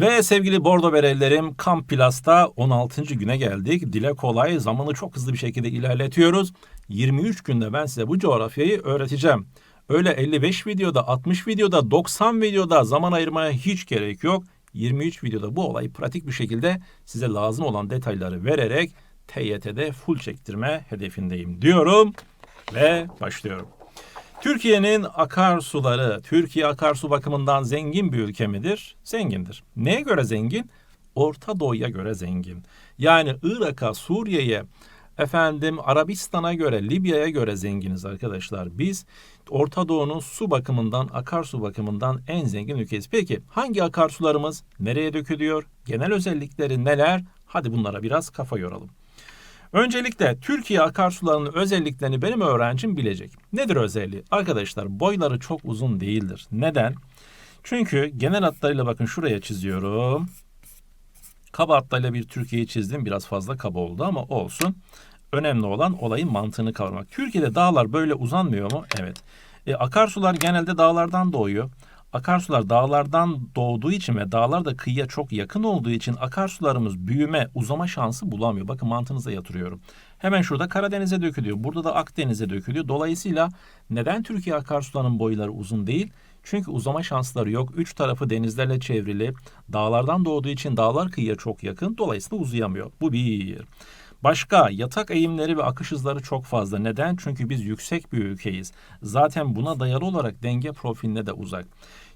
Ve sevgili Bordo Berelilerim Kamp Plus'ta 16. güne geldik. Dile kolay zamanı çok hızlı bir şekilde ilerletiyoruz. 23 günde ben size bu coğrafyayı öğreteceğim. Öyle 55 videoda, 60 videoda, 90 videoda zaman ayırmaya hiç gerek yok. 23 videoda bu olayı pratik bir şekilde size lazım olan detayları vererek TYT'de full çektirme hedefindeyim diyorum ve başlıyorum. Türkiye'nin akarsuları, Türkiye akarsu bakımından zengin bir ülke midir? Zengindir. Neye göre zengin? Orta Doğu'ya göre zengin. Yani Irak'a, Suriye'ye, efendim Arabistan'a göre, Libya'ya göre zenginiz arkadaşlar. Biz Orta Doğu'nun su bakımından, akarsu bakımından en zengin ülkeyiz. Peki hangi akarsularımız nereye dökülüyor? Genel özellikleri neler? Hadi bunlara biraz kafa yoralım. Öncelikle Türkiye akarsularının özelliklerini benim öğrencim bilecek. Nedir özelliği? Arkadaşlar boyları çok uzun değildir. Neden? Çünkü genel hatlarıyla bakın şuraya çiziyorum. Kaba hatlarıyla bir Türkiye'yi çizdim. Biraz fazla kaba oldu ama olsun. Önemli olan olayın mantığını kavramak. Türkiye'de dağlar böyle uzanmıyor mu? Evet. E, akarsular genelde dağlardan doğuyor. Akarsular dağlardan doğduğu için ve dağlar da kıyıya çok yakın olduğu için akarsularımız büyüme, uzama şansı bulamıyor. Bakın mantığınıza yatırıyorum. Hemen şurada Karadeniz'e dökülüyor. Burada da Akdeniz'e dökülüyor. Dolayısıyla neden Türkiye akarsularının boyları uzun değil? Çünkü uzama şansları yok. Üç tarafı denizlerle çevrili. Dağlardan doğduğu için dağlar kıyıya çok yakın. Dolayısıyla uzayamıyor. Bu bir. Başka yatak eğimleri ve akış hızları çok fazla. Neden? Çünkü biz yüksek bir ülkeyiz. Zaten buna dayalı olarak denge profiline de uzak.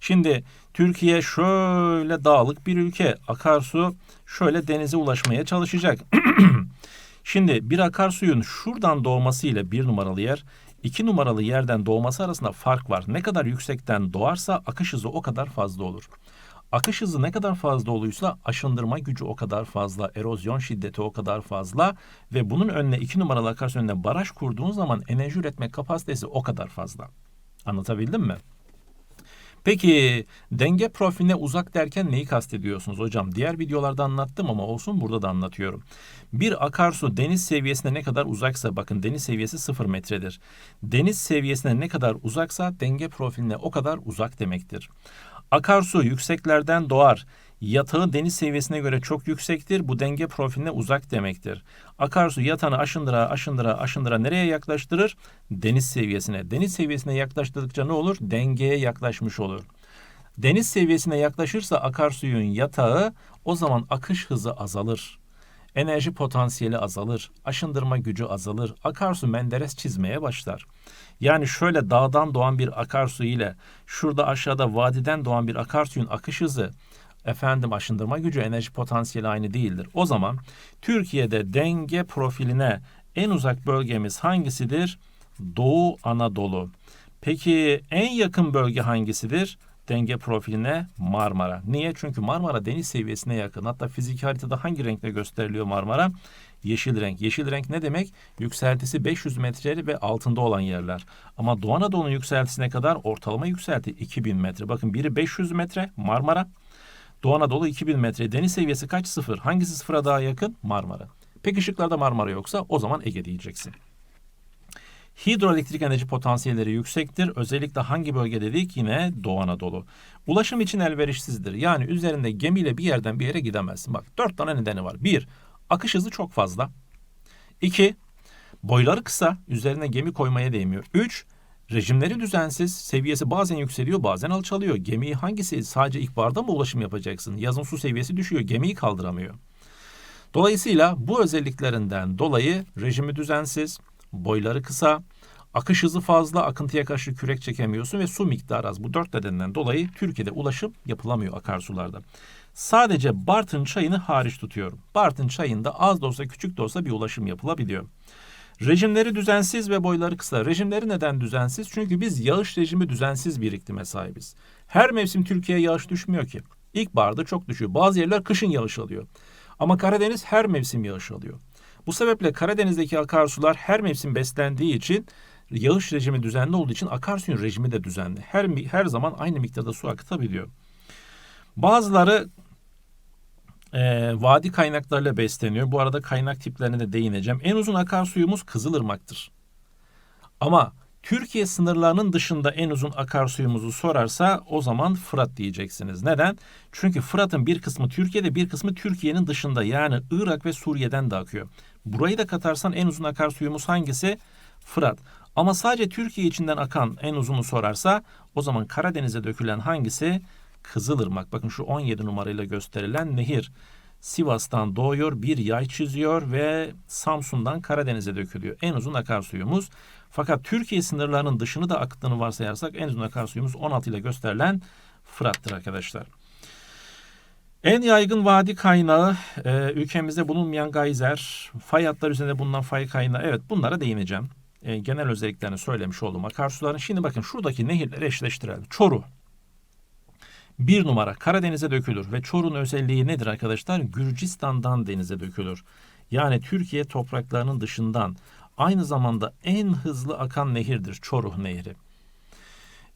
Şimdi Türkiye şöyle dağlık bir ülke. Akarsu şöyle denize ulaşmaya çalışacak. Şimdi bir akarsuyun şuradan doğması ile bir numaralı yer iki numaralı yerden doğması arasında fark var. Ne kadar yüksekten doğarsa akış hızı o kadar fazla olur. Akış hızı ne kadar fazla oluysa aşındırma gücü o kadar fazla, erozyon şiddeti o kadar fazla ve bunun önüne iki numaralı akarsu önüne baraj kurduğun zaman enerji üretme kapasitesi o kadar fazla. Anlatabildim mi? Peki denge profiline uzak derken neyi kastediyorsunuz hocam? Diğer videolarda anlattım ama olsun burada da anlatıyorum. Bir akarsu deniz seviyesine ne kadar uzaksa bakın deniz seviyesi 0 metredir. Deniz seviyesine ne kadar uzaksa denge profiline o kadar uzak demektir. Akarsu yükseklerden doğar. Yatağı deniz seviyesine göre çok yüksektir. Bu denge profiline uzak demektir. Akarsu yatağını aşındıra aşındıra aşındıra nereye yaklaştırır? Deniz seviyesine. Deniz seviyesine yaklaştırdıkça ne olur? Dengeye yaklaşmış olur. Deniz seviyesine yaklaşırsa akarsuyun yatağı o zaman akış hızı azalır. Enerji potansiyeli azalır, aşındırma gücü azalır, akarsu menderes çizmeye başlar. Yani şöyle dağdan doğan bir akarsu ile şurada aşağıda vadiden doğan bir akarsuyun akış hızı efendim aşındırma gücü, enerji potansiyeli aynı değildir. O zaman Türkiye'de denge profiline en uzak bölgemiz hangisidir? Doğu Anadolu. Peki en yakın bölge hangisidir? Denge profiline Marmara. Niye? Çünkü Marmara deniz seviyesine yakın. Hatta fizik haritada hangi renkle gösteriliyor Marmara? Yeşil renk. Yeşil renk ne demek? Yükseltisi 500 metre ve altında olan yerler. Ama Doğu Anadolu'nun yükseltisine kadar ortalama yükselti 2000 metre. Bakın biri 500 metre Marmara. Doğu Anadolu 2000 metre. Deniz seviyesi kaç? Sıfır. Hangisi sıfıra daha yakın? Marmara. Peki ışıklarda Marmara yoksa o zaman Ege diyeceksin. Hidroelektrik enerji potansiyelleri yüksektir. Özellikle hangi bölge dedik? Yine Doğu Anadolu. Ulaşım için elverişsizdir. Yani üzerinde gemiyle bir yerden bir yere gidemezsin. Bak dört tane nedeni var. Bir, akış hızı çok fazla. İki, boyları kısa. Üzerine gemi koymaya değmiyor. Üç, Rejimleri düzensiz, seviyesi bazen yükseliyor bazen alçalıyor. Gemiyi hangisi sadece ilkbaharda mı ulaşım yapacaksın? Yazın su seviyesi düşüyor, gemiyi kaldıramıyor. Dolayısıyla bu özelliklerinden dolayı rejimi düzensiz, boyları kısa, akış hızı fazla, akıntıya karşı kürek çekemiyorsun ve su miktarı az. Bu dört nedenden dolayı Türkiye'de ulaşım yapılamıyor akarsularda. Sadece Bartın çayını hariç tutuyorum. Bartın çayında az da olsa küçük de olsa bir ulaşım yapılabiliyor. Rejimleri düzensiz ve boyları kısa. Rejimleri neden düzensiz? Çünkü biz yağış rejimi düzensiz bir iklime sahibiz. Her mevsim Türkiye'ye yağış düşmüyor ki. İlkbaharda çok düşüyor. Bazı yerler kışın yağış alıyor. Ama Karadeniz her mevsim yağış alıyor. Bu sebeple Karadeniz'deki akarsular her mevsim beslendiği için yağış rejimi düzenli olduğu için akarsuyun rejimi de düzenli. Her her zaman aynı miktarda su akıtabiliyor. Bazıları e, vadi kaynaklarıyla besleniyor. Bu arada kaynak tiplerine de değineceğim. En uzun akarsuyumuz Kızılırmak'tır. Ama Türkiye sınırlarının dışında en uzun akarsuyumuzu sorarsa o zaman Fırat diyeceksiniz. Neden? Çünkü Fırat'ın bir kısmı Türkiye'de bir kısmı Türkiye'nin dışında yani Irak ve Suriye'den de akıyor. Burayı da katarsan en uzun akarsuyumuz hangisi? Fırat. Ama sadece Türkiye içinden akan en uzunu sorarsa o zaman Karadeniz'e dökülen hangisi? Kızılırmak. Bakın şu 17 numarayla gösterilen nehir. Sivas'tan doğuyor, bir yay çiziyor ve Samsun'dan Karadeniz'e dökülüyor. En uzun akarsuyumuz. Fakat Türkiye sınırlarının dışını da aktığını varsayarsak en uzun akarsuyumuz 16 ile gösterilen Fırat'tır arkadaşlar. En yaygın vadi kaynağı e, ülkemizde bulunmayan gayzer, fay hatları üzerinde bulunan fay kaynağı. Evet bunlara değineceğim. E, genel özelliklerini söylemiş oldum akarsuların. Şimdi bakın şuradaki nehirleri eşleştirelim. Çoru. Bir numara Karadeniz'e dökülür ve Çorun özelliği nedir arkadaşlar? Gürcistan'dan denize dökülür. Yani Türkiye topraklarının dışından aynı zamanda en hızlı akan nehirdir Çoruh Nehri.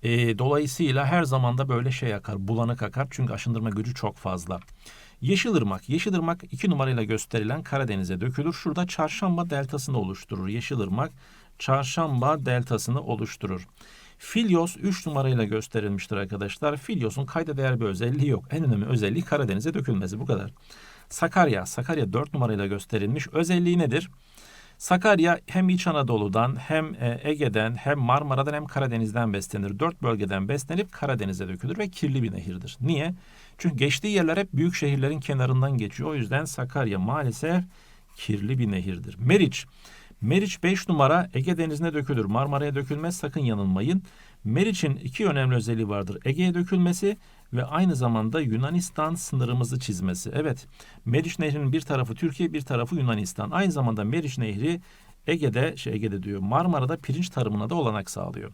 E, dolayısıyla her zamanda böyle şey akar, bulanık akar çünkü aşındırma gücü çok fazla. Yeşilırmak, Yeşilırmak iki numarayla gösterilen Karadeniz'e dökülür. Şurada Çarşamba deltasını oluşturur. Yeşilırmak Çarşamba deltasını oluşturur. Filyos 3 numarayla gösterilmiştir arkadaşlar. Filyos'un kayda değer bir özelliği yok. En önemli özelliği Karadeniz'e dökülmesi bu kadar. Sakarya, Sakarya 4 numarayla gösterilmiş. Özelliği nedir? Sakarya hem İç Anadolu'dan hem e, Ege'den hem Marmara'dan hem Karadeniz'den beslenir. Dört bölgeden beslenip Karadeniz'e dökülür ve kirli bir nehirdir. Niye? Çünkü geçtiği yerler hep büyük şehirlerin kenarından geçiyor. O yüzden Sakarya maalesef kirli bir nehirdir. Meriç. Meriç 5 numara Ege Denizi'ne dökülür. Marmara'ya dökülmez sakın yanılmayın. Meriç'in iki önemli özelliği vardır. Ege'ye dökülmesi ve aynı zamanda Yunanistan sınırımızı çizmesi. Evet, Meriç Nehri'nin bir tarafı Türkiye, bir tarafı Yunanistan. Aynı zamanda Meriç Nehri Ege'de, şey Ege'de diyor, Marmara'da pirinç tarımına da olanak sağlıyor.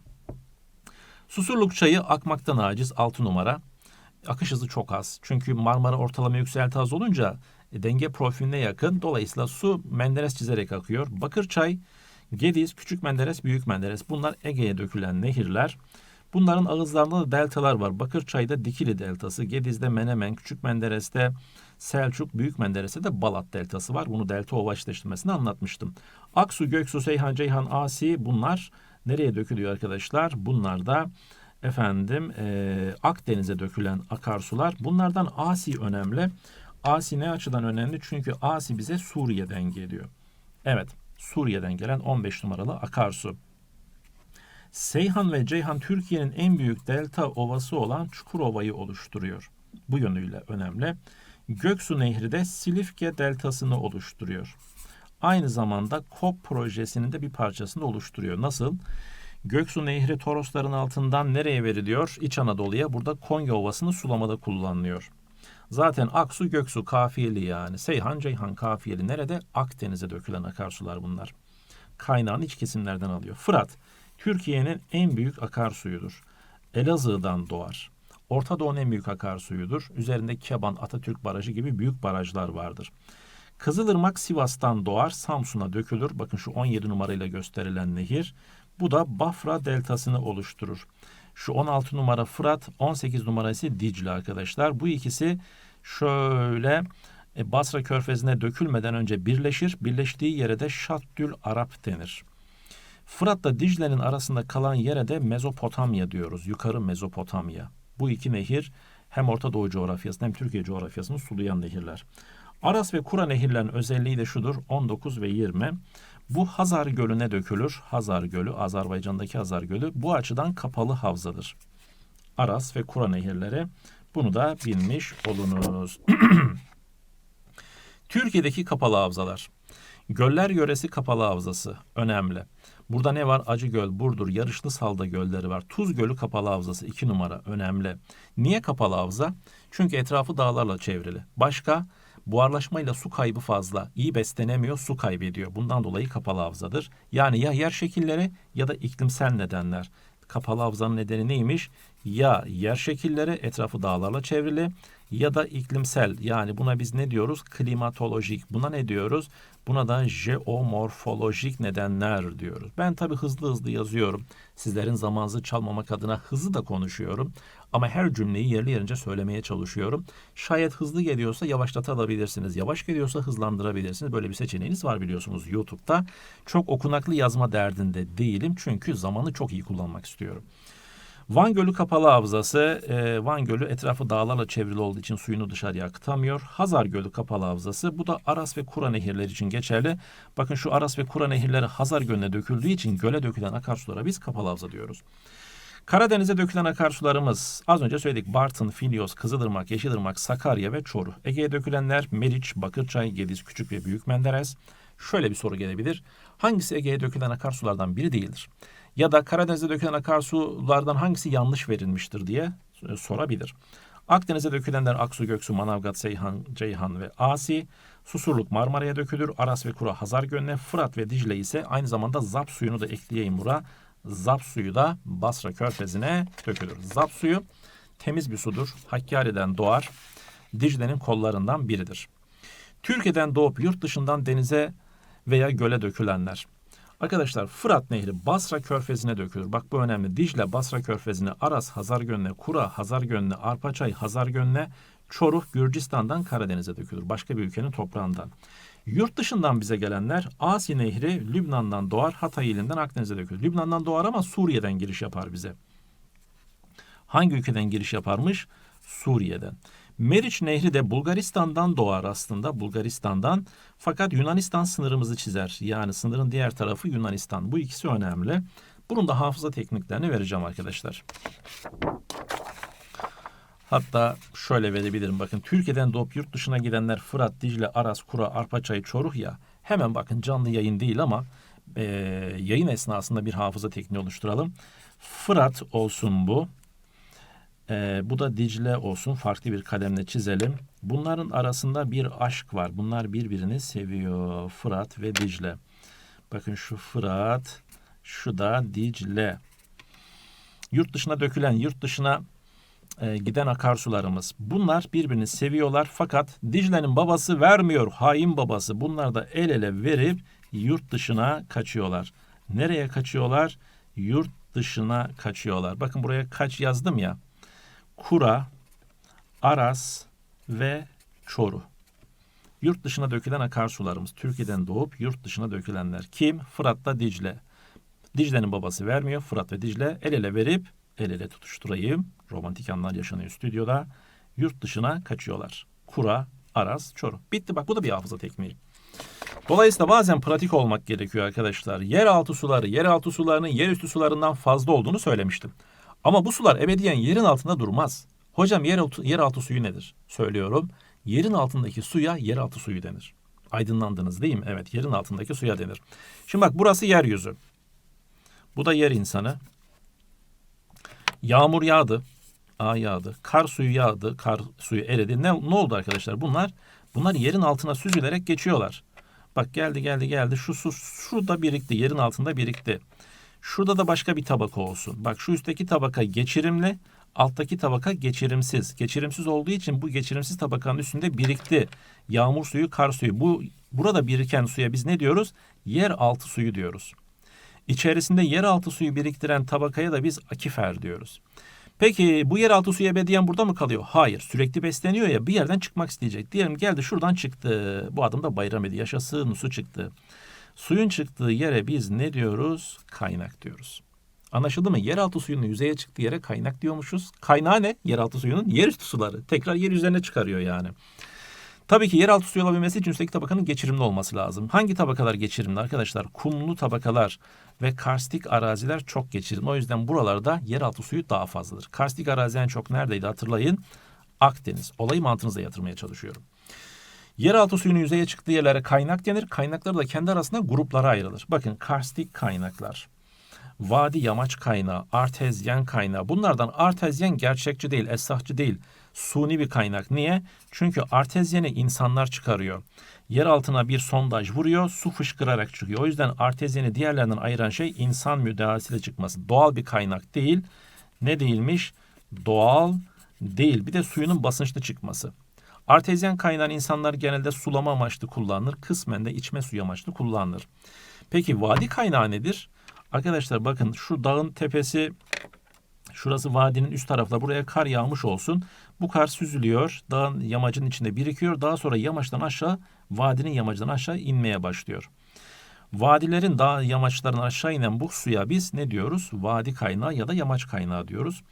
Susurluk çayı akmaktan aciz 6 numara. Akış hızı çok az. Çünkü Marmara ortalama yükselti az olunca denge profiline yakın. Dolayısıyla su Menderes çizerek akıyor. Bakırçay, Gediz, Küçük Menderes, Büyük Menderes bunlar Ege'ye dökülen nehirler. Bunların ağızlarında da deltalar var. Bakırçay'da Dikili deltası, Gediz'de Menemen, Küçük Menderes'te Selçuk, Büyük Menderes'te de Balat deltası var. Bunu delta ova eşleştirmesini anlatmıştım. Aksu, Göksu, Seyhan, Ceyhan, Asi bunlar nereye dökülüyor arkadaşlar? Bunlar da efendim e, Akdeniz'e dökülen akarsular. Bunlardan Asi önemli. Asi ne açıdan önemli? Çünkü Asi bize Suriye'den geliyor. Evet, Suriye'den gelen 15 numaralı akarsu. Seyhan ve Ceyhan Türkiye'nin en büyük delta ovası olan Çukurova'yı oluşturuyor. Bu yönüyle önemli. Göksu Nehri de Silifke deltasını oluşturuyor. Aynı zamanda KOP projesinin de bir parçasını oluşturuyor. Nasıl? Göksu Nehri Torosların altından nereye veriliyor? İç Anadolu'ya. Burada Konya Ovası'nı sulamada kullanılıyor. Zaten Aksu Göksu kafiyeli yani. Seyhan Ceyhan kafiyeli. Nerede? Akdeniz'e dökülen akarsular bunlar. Kaynağını iç kesimlerden alıyor. Fırat. Türkiye'nin en büyük akarsuyudur. Elazığ'dan doğar. Orta Doğu'nun en büyük akarsuyudur. Üzerinde Keban, Atatürk Barajı gibi büyük barajlar vardır. Kızılırmak Sivas'tan doğar, Samsun'a dökülür. Bakın şu 17 numarayla gösterilen nehir. Bu da Bafra deltasını oluşturur. Şu 16 numara Fırat, 18 numarası Dicle arkadaşlar. Bu ikisi şöyle e, Basra Körfezi'ne dökülmeden önce birleşir. Birleştiği yere de Şattül Arap denir. Fırat'la Dicle'nin arasında kalan yere de Mezopotamya diyoruz. Yukarı Mezopotamya. Bu iki nehir hem Orta Doğu coğrafyasını hem Türkiye coğrafyasını sulayan nehirler. Aras ve Kura nehirlerin özelliği de şudur 19 ve 20. Bu Hazar Gölü'ne dökülür. Hazar Gölü, Azerbaycan'daki Hazar Gölü bu açıdan kapalı havzadır. Aras ve Kura nehirleri bunu da bilmiş olunuz. Türkiye'deki kapalı havzalar. Göller yöresi kapalı havzası önemli. Burada ne var? Acı Göl, Burdur, Yarışlı Salda gölleri var. Tuz Gölü kapalı havzası 2 numara önemli. Niye kapalı havza? Çünkü etrafı dağlarla çevrili. Başka? Buharlaşmayla su kaybı fazla. İyi beslenemiyor, su kaybediyor. Bundan dolayı kapalı havzadır. Yani ya yer şekilleri ya da iklimsel nedenler. Kapalı havzanın nedeni neymiş? Ya yer şekilleri etrafı dağlarla çevrili ya da iklimsel yani buna biz ne diyoruz? Klimatolojik. Buna ne diyoruz? Buna da jeomorfolojik nedenler diyoruz. Ben tabii hızlı hızlı yazıyorum. Sizlerin zamanınızı çalmamak adına hızlı da konuşuyorum. Ama her cümleyi yerli yerince söylemeye çalışıyorum. Şayet hızlı geliyorsa yavaşlatabilirsiniz. Yavaş geliyorsa hızlandırabilirsiniz. Böyle bir seçeneğiniz var biliyorsunuz YouTube'da. Çok okunaklı yazma derdinde değilim. Çünkü zamanı çok iyi kullanmak istiyorum. Van Gölü kapalı havzası. E, Van Gölü etrafı dağlarla çevrili olduğu için suyunu dışarıya akıtamıyor. Hazar Gölü kapalı havzası. Bu da Aras ve Kura nehirleri için geçerli. Bakın şu Aras ve Kura nehirleri Hazar Gölü'ne döküldüğü için göle dökülen akarsulara biz kapalı havza diyoruz. Karadeniz'e dökülen akarsularımız az önce söyledik. Bartın, Filyos, Kızılırmak, Yeşilırmak, Sakarya ve Çoruh. Ege'ye dökülenler Meriç, Bakırçay, Gediz, Küçük ve Büyük Menderes. Şöyle bir soru gelebilir. Hangisi Ege'ye dökülen akarsulardan biri değildir? Ya da Karadeniz'e dökülen akarsulardan hangisi yanlış verilmiştir diye e, sorabilir. Akdeniz'e dökülenler Aksu, Göksu, Manavgat, Seyhan, Ceyhan ve Asi. Susurluk Marmara'ya dökülür. Aras ve Kura Hazar Gölü'ne. Fırat ve Dicle ise aynı zamanda Zap suyunu da ekleyeyim bura. Zap suyu da Basra Körfezi'ne dökülür. Zap suyu temiz bir sudur. Hakkari'den doğar. Dicle'nin kollarından biridir. Türkiye'den doğup yurt dışından denize veya göle dökülenler. Arkadaşlar Fırat Nehri Basra Körfezi'ne dökülür. Bak bu önemli. Dicle Basra Körfezi'ne, Aras Hazar Gölü'ne, Kura Hazar Gölü'ne, Arpaçay Hazar Gölü'ne, Çoruh Gürcistan'dan Karadeniz'e dökülür. Başka bir ülkenin toprağından. Yurt dışından bize gelenler Asi Nehri Lübnan'dan doğar, Hatay ilinden Akdeniz'e dökülür. Lübnan'dan doğar ama Suriye'den giriş yapar bize. Hangi ülkeden giriş yaparmış? Suriye'den. Meriç Nehri de Bulgaristan'dan doğar aslında Bulgaristan'dan fakat Yunanistan sınırımızı çizer. Yani sınırın diğer tarafı Yunanistan. Bu ikisi önemli. Bunun da hafıza tekniklerini vereceğim arkadaşlar. Hatta şöyle verebilirim bakın Türkiye'den doğup yurt dışına gidenler Fırat, Dicle, Aras, Kura, Arpaçay, Çoruh ya hemen bakın canlı yayın değil ama e, yayın esnasında bir hafıza tekniği oluşturalım. Fırat olsun bu. E, bu da Dicle olsun. Farklı bir kalemle çizelim. Bunların arasında bir aşk var. Bunlar birbirini seviyor. Fırat ve Dicle. Bakın şu Fırat, şu da Dicle. Yurt dışına dökülen, yurt dışına e, giden akarsularımız. Bunlar birbirini seviyorlar fakat Dicle'nin babası vermiyor. Hain babası. Bunlar da el ele verip yurt dışına kaçıyorlar. Nereye kaçıyorlar? Yurt dışına kaçıyorlar. Bakın buraya kaç yazdım ya. Kura, Aras ve Çoruh. Yurt dışına dökülen akarsularımız. Türkiye'den doğup yurt dışına dökülenler. Kim? Fırat'la Dicle. Dicle'nin babası vermiyor. Fırat ve Dicle el ele verip el ele tutuşturayım. Romantik anlar yaşanıyor stüdyoda. Yurt dışına kaçıyorlar. Kura, Aras, Çoruh. Bitti bak bu da bir hafıza tekniği. Dolayısıyla bazen pratik olmak gerekiyor arkadaşlar. Yeraltı suları, yeraltı sularının yerüstü sularından fazla olduğunu söylemiştim. Ama bu sular ebediyen yerin altında durmaz. Hocam yeraltı, yeraltı suyu nedir? Söylüyorum. Yerin altındaki suya yeraltı suyu denir. Aydınlandınız değil mi? Evet yerin altındaki suya denir. Şimdi bak burası yeryüzü. Bu da yer insanı. Yağmur yağdı. A yağdı. Kar suyu yağdı. Kar suyu eridi. Ne, ne oldu arkadaşlar? Bunlar bunlar yerin altına süzülerek geçiyorlar. Bak geldi geldi geldi. Şu su şurada birikti. Yerin altında birikti. Şurada da başka bir tabaka olsun. Bak şu üstteki tabaka geçirimli. Alttaki tabaka geçirimsiz. Geçirimsiz olduğu için bu geçirimsiz tabakanın üstünde birikti. Yağmur suyu, kar suyu. Bu burada biriken suya biz ne diyoruz? Yer altı suyu diyoruz. İçerisinde yeraltı suyu biriktiren tabakaya da biz akifer diyoruz. Peki bu yeraltı suyu ebediyen burada mı kalıyor? Hayır. Sürekli besleniyor ya bir yerden çıkmak isteyecek. Diyelim geldi şuradan çıktı. Bu adam da bayram ediyor. Yaşasın su çıktı. Suyun çıktığı yere biz ne diyoruz? Kaynak diyoruz. Anlaşıldı mı? Yeraltı suyunun yüzeye çıktığı yere kaynak diyormuşuz. Kaynağı ne? Yeraltı suyunun yerüstü suları. Tekrar yer üzerine çıkarıyor yani. Tabii ki yeraltı suyu alabilmesi için üstteki tabakanın geçirimli olması lazım. Hangi tabakalar geçirimli arkadaşlar? Kumlu tabakalar ve karstik araziler çok geçirimli. O yüzden buralarda yeraltı suyu daha fazladır. Karstik arazi en çok neredeydi hatırlayın? Akdeniz. Olayı mantığınıza yatırmaya çalışıyorum. Yeraltı suyunun yüzeye çıktığı yerlere kaynak denir. Kaynakları da kendi arasında gruplara ayrılır. Bakın karstik kaynaklar, vadi yamaç kaynağı, artezyen kaynağı. Bunlardan artezyen gerçekçi değil, esahçı değil. Suni bir kaynak. Niye? Çünkü artezyeni insanlar çıkarıyor. Yer altına bir sondaj vuruyor, su fışkırarak çıkıyor. O yüzden artezyeni diğerlerinden ayıran şey insan müdahalesiyle çıkması. Doğal bir kaynak değil. Ne değilmiş? Doğal Değil. Bir de suyunun basınçlı çıkması. Artezyen kaynağın insanlar genelde sulama amaçlı kullanılır. Kısmen de içme suyu amaçlı kullanılır. Peki vadi kaynağı nedir? Arkadaşlar bakın şu dağın tepesi şurası vadinin üst tarafta buraya kar yağmış olsun. Bu kar süzülüyor. Dağın yamacının içinde birikiyor. Daha sonra yamaçtan aşağı vadinin yamacından aşağı inmeye başlıyor. Vadilerin dağ yamaçlarına aşağı inen bu suya biz ne diyoruz? Vadi kaynağı ya da yamaç kaynağı diyoruz.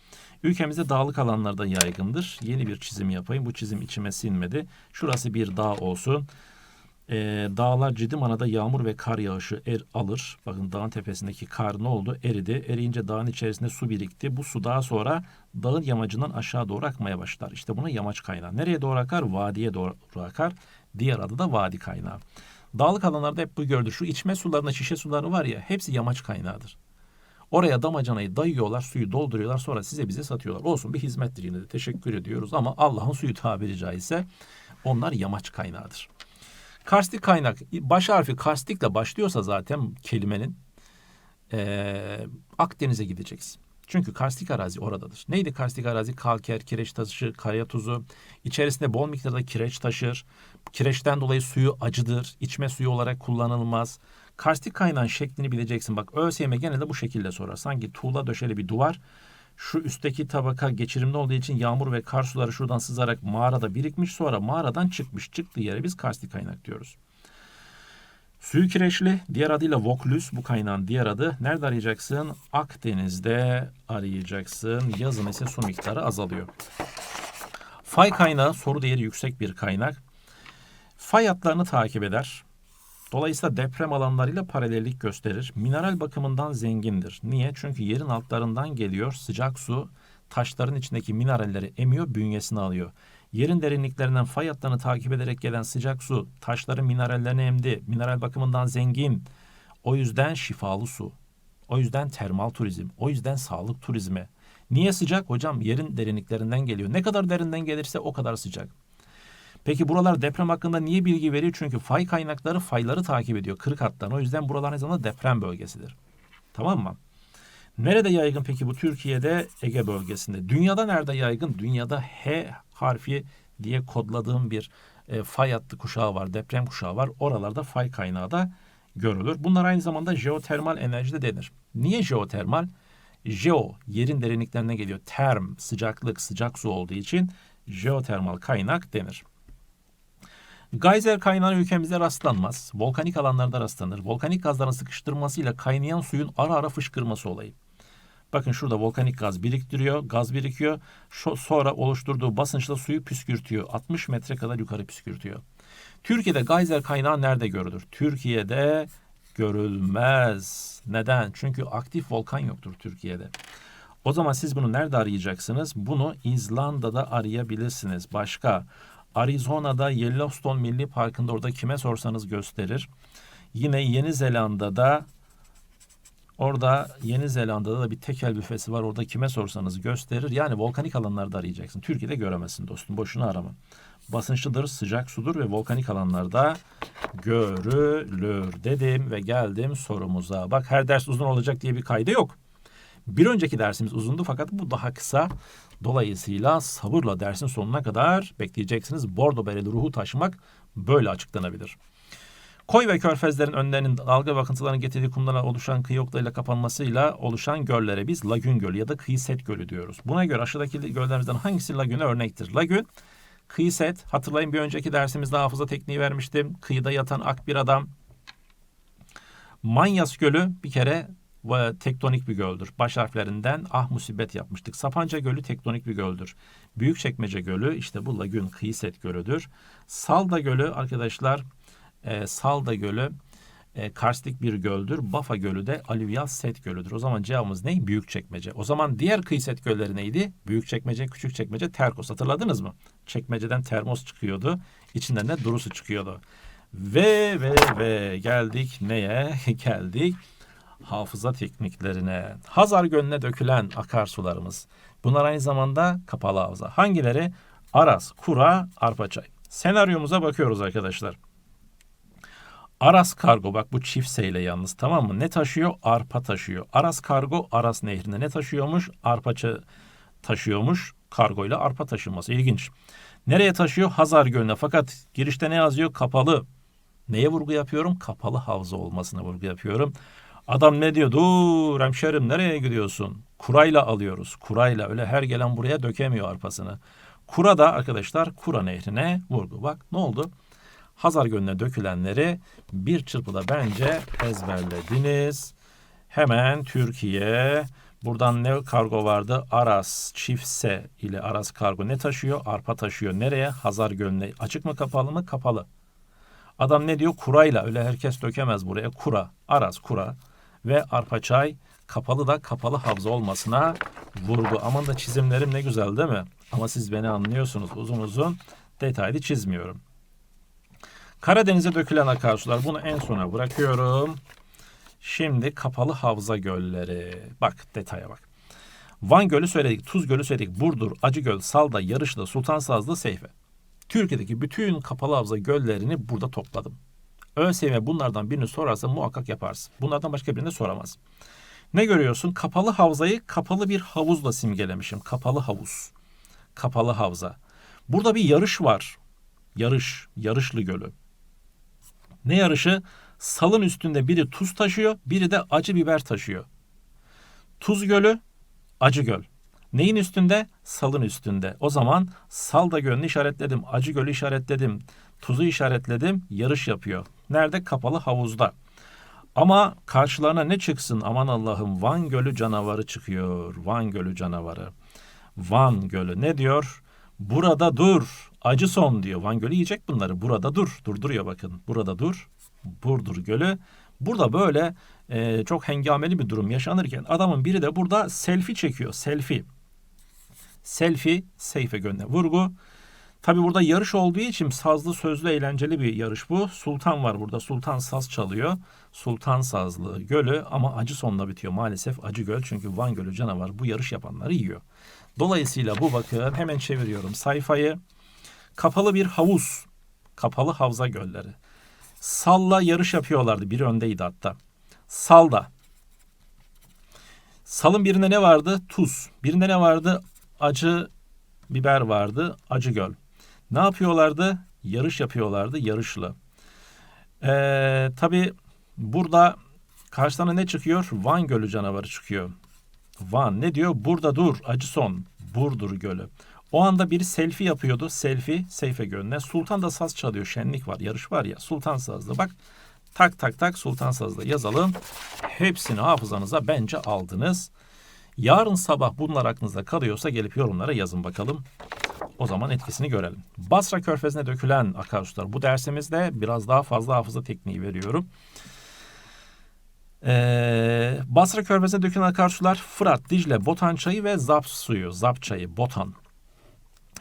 Ülkemizde dağlık alanlarda yaygındır. Yeni bir çizim yapayım. Bu çizim içime sinmedi. Şurası bir dağ olsun. Ee, dağlar ciddi manada yağmur ve kar yağışı er alır. Bakın dağın tepesindeki kar ne oldu? Eridi. Eriyince dağın içerisinde su birikti. Bu su daha sonra dağın yamacından aşağı doğru akmaya başlar. İşte buna yamaç kaynağı. Nereye doğru akar? Vadiye doğru akar. Diğer adı da vadi kaynağı. Dağlık alanlarda hep bu gördü. Şu içme sularında şişe suları var ya hepsi yamaç kaynağıdır. Oraya damacanayı dayıyorlar, suyu dolduruyorlar sonra size bize satıyorlar. Olsun bir hizmettir yine de teşekkür ediyoruz ama Allah'ın suyu tabiri caizse onlar yamaç kaynağıdır. Karstik kaynak baş harfi karstikle başlıyorsa zaten kelimenin ee, Akdeniz'e gideceksin. Çünkü karstik arazi oradadır. Neydi karstik arazi? Kalker, kireç taşı, kaya tuzu. İçerisinde bol miktarda kireç taşır. Kireçten dolayı suyu acıdır. İçme suyu olarak kullanılmaz. Karstik kaynağın şeklini bileceksin. Bak ÖSYM genelde bu şekilde sorar. Sanki tuğla döşeli bir duvar. Şu üstteki tabaka geçirimli olduğu için yağmur ve kar suları şuradan sızarak mağarada birikmiş. Sonra mağaradan çıkmış. Çıktığı yere biz karstik kaynak diyoruz. Suyu kireçli, diğer adıyla Voklüs bu kaynağın diğer adı. Nerede arayacaksın? Akdeniz'de arayacaksın. Yazın ise su miktarı azalıyor. Fay kaynağı soru değeri yüksek bir kaynak. Fay hatlarını takip eder. Dolayısıyla deprem alanlarıyla paralellik gösterir. Mineral bakımından zengindir. Niye? Çünkü yerin altlarından geliyor sıcak su taşların içindeki mineralleri emiyor, bünyesine alıyor. Yerin derinliklerinden fay hatlarını takip ederek gelen sıcak su taşların minerallerini emdi. Mineral bakımından zengin. O yüzden şifalı su. O yüzden termal turizm. O yüzden sağlık turizmi. Niye sıcak? Hocam yerin derinliklerinden geliyor. Ne kadar derinden gelirse o kadar sıcak. Peki buralar deprem hakkında niye bilgi veriyor? Çünkü fay kaynakları fayları takip ediyor. Kırık hattan. O yüzden buralar ne zaman deprem bölgesidir. Tamam mı? Nerede yaygın peki bu Türkiye'de Ege bölgesinde? Dünyada nerede yaygın? Dünyada H harfi diye kodladığım bir e, fay hattı kuşağı var, deprem kuşağı var. Oralarda fay kaynağı da görülür. Bunlar aynı zamanda jeotermal enerji de denir. Niye jeotermal? Jeo yerin derinliklerine geliyor. Term sıcaklık, sıcak su olduğu için jeotermal kaynak denir. Geyser kaynağı ülkemizde rastlanmaz. Volkanik alanlarda rastlanır. Volkanik gazların sıkıştırmasıyla kaynayan suyun ara ara fışkırması olayı. Bakın şurada volkanik gaz biriktiriyor, gaz birikiyor. Şu, sonra oluşturduğu basınçla suyu püskürtüyor. 60 metre kadar yukarı püskürtüyor. Türkiye'de geyser kaynağı nerede görülür? Türkiye'de görülmez. Neden? Çünkü aktif volkan yoktur Türkiye'de. O zaman siz bunu nerede arayacaksınız? Bunu İzlanda'da arayabilirsiniz. Başka Arizona'da Yellowstone Milli Parkı'nda orada kime sorsanız gösterir. Yine Yeni Zelanda'da orada Yeni Zelanda'da da bir tekel büfesi var. Orada kime sorsanız gösterir. Yani volkanik alanlarda arayacaksın. Türkiye'de göremezsin dostum. Boşuna arama. Basınçlıdır, sıcak sudur ve volkanik alanlarda görülür dedim ve geldim sorumuza. Bak her ders uzun olacak diye bir kaydı yok. Bir önceki dersimiz uzundu fakat bu daha kısa. Dolayısıyla sabırla dersin sonuna kadar bekleyeceksiniz. Bordo bereli ruhu taşımak böyle açıklanabilir. Koy ve körfezlerin önlerinin dalga ve akıntıların getirdiği kumlarla oluşan kıyı oklarıyla kapanmasıyla oluşan göllere biz lagün gölü ya da kıyı set gölü diyoruz. Buna göre aşağıdaki göllerimizden hangisi lagüne örnektir? Lagün, kıyı set. Hatırlayın bir önceki dersimizde hafıza tekniği vermiştim. Kıyıda yatan ak bir adam. Manyas Gölü bir kere tektonik bir göldür. Baş harflerinden ah musibet yapmıştık. Sapanca Gölü tektonik bir göldür. Büyükçekmece Gölü işte bu lagün kıyıset gölüdür. Salda Gölü arkadaşlar e, Salda Gölü e, karstik bir göldür. Bafa Gölü de alüvyal set gölüdür. O zaman cevabımız ne? Büyükçekmece. O zaman diğer kıyı set gölleri neydi? Büyükçekmece, Küçükçekmece, Terkos. Hatırladınız mı? Çekmeceden termos çıkıyordu. İçinden de durusu çıkıyordu. Ve ve ve geldik neye? geldik hafıza tekniklerine, Hazar Gölü'ne dökülen akarsularımız. Bunlar aynı zamanda kapalı havza. Hangileri? Aras, Kura, Arpaçay. Senaryomuza bakıyoruz arkadaşlar. Aras Kargo bak bu çift seyle yalnız tamam mı? Ne taşıyor? Arpa taşıyor. Aras Kargo Aras Nehri'ne ne taşıyormuş? Arpaça taşıyormuş. Kargoyla arpa taşınması ilginç. Nereye taşıyor? Hazar Gölü'ne. Fakat girişte ne yazıyor? Kapalı. Neye vurgu yapıyorum? Kapalı havza olmasına vurgu yapıyorum. Adam ne diyor? Dur hemşerim nereye gidiyorsun? Kurayla alıyoruz. Kurayla öyle her gelen buraya dökemiyor arpasını. Kura da arkadaşlar Kura Nehri'ne vurgu. Bak ne oldu? Hazar Gölü'ne dökülenleri bir çırpıda bence ezberlediniz. Hemen Türkiye buradan ne kargo vardı? Aras Çiftse ile Aras kargo ne taşıyor? Arpa taşıyor. Nereye? Hazar Gölü'ne. Açık mı kapalı mı? Kapalı. Adam ne diyor? Kurayla. Öyle herkes dökemez buraya. Kura. Aras kura. Ve arpa çay kapalı da kapalı havza olmasına vurgu. Aman da çizimlerim ne güzel değil mi? Ama siz beni anlıyorsunuz. Uzun uzun detaylı çizmiyorum. Karadeniz'e dökülen akarsular bunu en sona bırakıyorum. Şimdi kapalı havza gölleri. Bak detaya bak. Van Gölü söyledik, Tuz Gölü söyledik, Burdur, Acıgöl, Salda, Yarışlı, Sultansazlı, Seyfe. Türkiye'deki bütün kapalı havza göllerini burada topladım. ÖSYM bunlardan birini sorarsa muhakkak yaparsın. Bunlardan başka birini soramaz. Ne görüyorsun? Kapalı havzayı kapalı bir havuzla simgelemişim. Kapalı havuz. Kapalı havza. Burada bir yarış var. Yarış. Yarışlı Gölü. Ne yarışı? Salın üstünde biri tuz taşıyor, biri de acı biber taşıyor. Tuz Gölü, Acı Göl. Neyin üstünde? Salın üstünde. O zaman Salda Gölü'nü işaretledim, Acı Gölü işaretledim, tuzu işaretledim, yarış yapıyor. Nerede? Kapalı havuzda. Ama karşılarına ne çıksın? Aman Allah'ım Van Gölü canavarı çıkıyor. Van Gölü canavarı. Van Gölü ne diyor? Burada dur. Acı son diyor. Van Gölü yiyecek bunları. Burada dur. Durduruyor bakın. Burada dur. Burdur Gölü. Burada böyle e, çok hengameli bir durum yaşanırken adamın biri de burada selfie çekiyor. Selfie. Selfie, seyfe gönle vurgu. Tabi burada yarış olduğu için sazlı sözlü eğlenceli bir yarış bu. Sultan var burada. Sultan saz çalıyor. Sultan sazlı gölü ama acı sonla bitiyor maalesef acı göl. Çünkü Van Gölü canavar bu yarış yapanları yiyor. Dolayısıyla bu bakın hemen çeviriyorum sayfayı. Kapalı bir havuz. Kapalı havza gölleri. Salla yarış yapıyorlardı. Biri öndeydi hatta. Salda. Salın birinde ne vardı? Tuz. Birinde ne vardı? Acı biber vardı. Acı göl. Ne yapıyorlardı? Yarış yapıyorlardı. Yarışlı. Ee, Tabi burada karşılarına ne çıkıyor? Van Gölü canavarı çıkıyor. Van ne diyor? Burada dur. Acı son. Burdur Gölü. O anda biri selfie yapıyordu. Selfie Seyfe Gölü'ne. Sultan da saz çalıyor. Şenlik var. Yarış var ya. Sultan sazda. Bak tak tak tak Sultan sazda yazalım. Hepsini hafızanıza bence aldınız. Yarın sabah bunlar aklınızda kalıyorsa gelip yorumlara yazın bakalım. O zaman etkisini görelim. Basra Körfezi'ne dökülen akarsular. Bu dersimizde biraz daha fazla hafıza tekniği veriyorum. Ee, Basra Körfezi'ne dökülen akarsular Fırat, Dicle, Botan çayı ve Zap suyu. Zap çayı, Botan.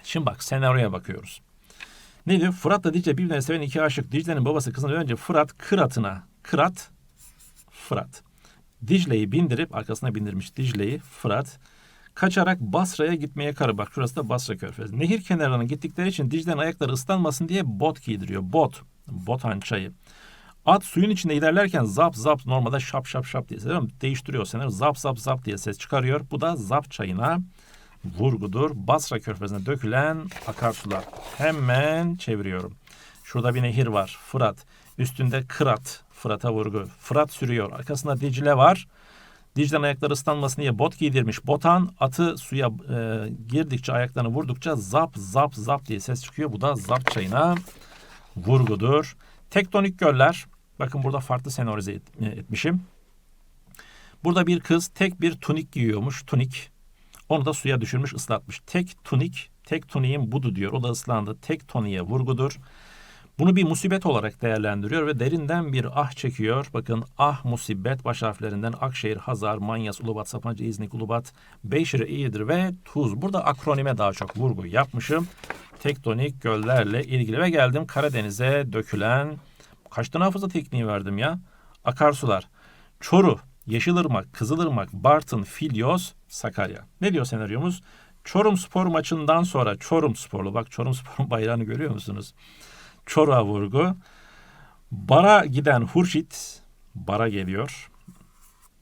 Şimdi bak senaryoya bakıyoruz. Ne diyor? Fırat'la Dicle birbirine seven iki aşık. Dicle'nin babası kızını önce Fırat Kırat'ına. Kırat, Fırat. Dicle'yi bindirip arkasına bindirmiş Dicle'yi Fırat kaçarak Basra'ya gitmeye karar. Bak şurası da Basra Körfezi. Nehir kenarına gittikleri için Dicle'nin ayakları ıslanmasın diye bot giydiriyor. Bot. Botan çayı. At suyun içinde ilerlerken zap zap normalde şap şap şap diye ses değiştiriyor senaryo. Zap zap zap diye ses çıkarıyor. Bu da zap çayına vurgudur. Basra Körfezi'ne dökülen akarsular. Hemen çeviriyorum. Şurada bir nehir var. Fırat. Üstünde Kırat. Fırat'a vurgu. Fırat sürüyor. Arkasında Dicle var. Dicle'nin ayakları ıslanmasın diye bot giydirmiş. Botan atı suya e, girdikçe ayaklarını vurdukça zap zap zap diye ses çıkıyor. Bu da zap çayına vurgudur. Tektonik göller. Bakın burada farklı senorize et, e, etmişim. Burada bir kız tek bir tunik giyiyormuş. Tunik. Onu da suya düşürmüş, ıslatmış. Tek tunik, tek tuniğin budu diyor. O da ıslandı. Tek toniğe vurgudur. Bunu bir musibet olarak değerlendiriyor ve derinden bir ah çekiyor. Bakın ah musibet baş harflerinden Akşehir, Hazar, Manyas, Ulubat, Sapanca, İznik, Ulubat, Beyşehir, İğdir ve Tuz. Burada akronime daha çok vurgu yapmışım. Tektonik göllerle ilgili ve geldim Karadeniz'e dökülen kaç tane hafıza tekniği verdim ya? Akarsular. Çoru, Yeşilırmak, Kızılırmak, Bartın, Filyos, Sakarya. Ne diyor senaryomuz? Çorum Spor maçından sonra Çorum Sporlu bak Çorum Spor'un bayrağını görüyor musunuz? Çor'a vurgu. Bara giden Hurşit bara geliyor.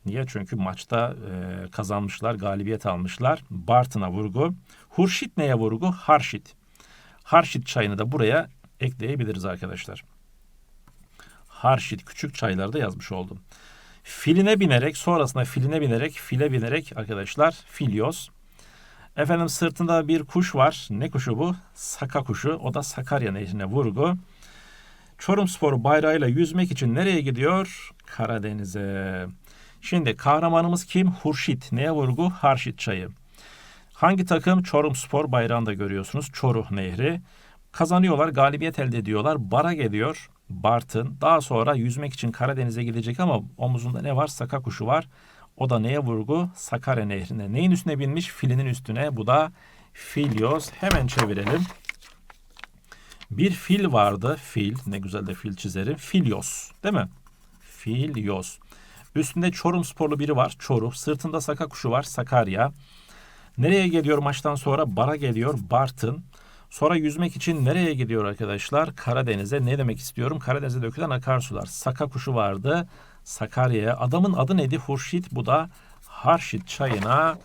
Niye? Çünkü maçta e, kazanmışlar, galibiyet almışlar. Bartın'a vurgu. Hurşit neye vurgu? Harşit. Harşit çayını da buraya ekleyebiliriz arkadaşlar. Harşit küçük çaylarda yazmış oldum. Filine binerek sonrasında filine binerek file binerek arkadaşlar filyos. Efendim sırtında bir kuş var. Ne kuşu bu? Saka kuşu. O da Sakarya Nehri'ne vurgu. Çorumspor bayrağıyla yüzmek için nereye gidiyor? Karadeniz'e. Şimdi kahramanımız kim? Hurşit. Neye vurgu? Harşit çayı. Hangi takım? Çorumspor bayrağında görüyorsunuz. Çoruh Nehri. Kazanıyorlar, galibiyet elde ediyorlar. Bara geliyor Bartın. Daha sonra yüzmek için Karadeniz'e gidecek ama omuzunda ne var? Saka kuşu var. O da neye vurgu? Sakarya Nehri'ne. Neyin üstüne binmiş? Filinin üstüne. Bu da Filyos. Hemen çevirelim. Bir fil vardı. Fil. Ne güzel de fil çizerim. Filyos. Değil mi? Filyos. Üstünde Çorum sporlu biri var. Çoruh. Sırtında saka kuşu var. Sakarya. Nereye geliyor maçtan sonra? Bara geliyor. Bartın. Sonra yüzmek için nereye gidiyor arkadaşlar? Karadeniz'e. Ne demek istiyorum? Karadeniz'e dökülen akarsular. Saka kuşu vardı. Sakarya'ya. Adamın adı neydi? Hurşit. Bu da Harşit çayına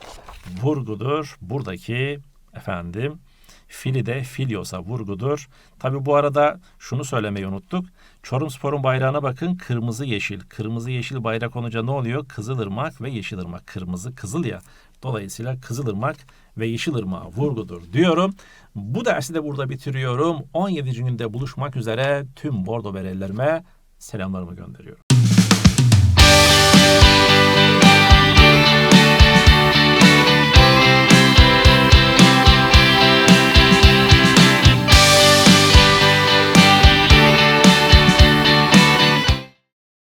vurgudur. Buradaki efendim fili de Filyos'a vurgudur. Tabi bu arada şunu söylemeyi unuttuk. Çorumspor'un bayrağına bakın kırmızı yeşil. Kırmızı yeşil bayrak olunca ne oluyor? Kızılırmak ve Yeşilırmak. Kırmızı kızıl ya. Dolayısıyla Kızılırmak ve Yeşilırmak'a vurgudur diyorum. Bu dersi de burada bitiriyorum. 17. günde buluşmak üzere tüm bordo berellerime selamlarımı gönderiyorum.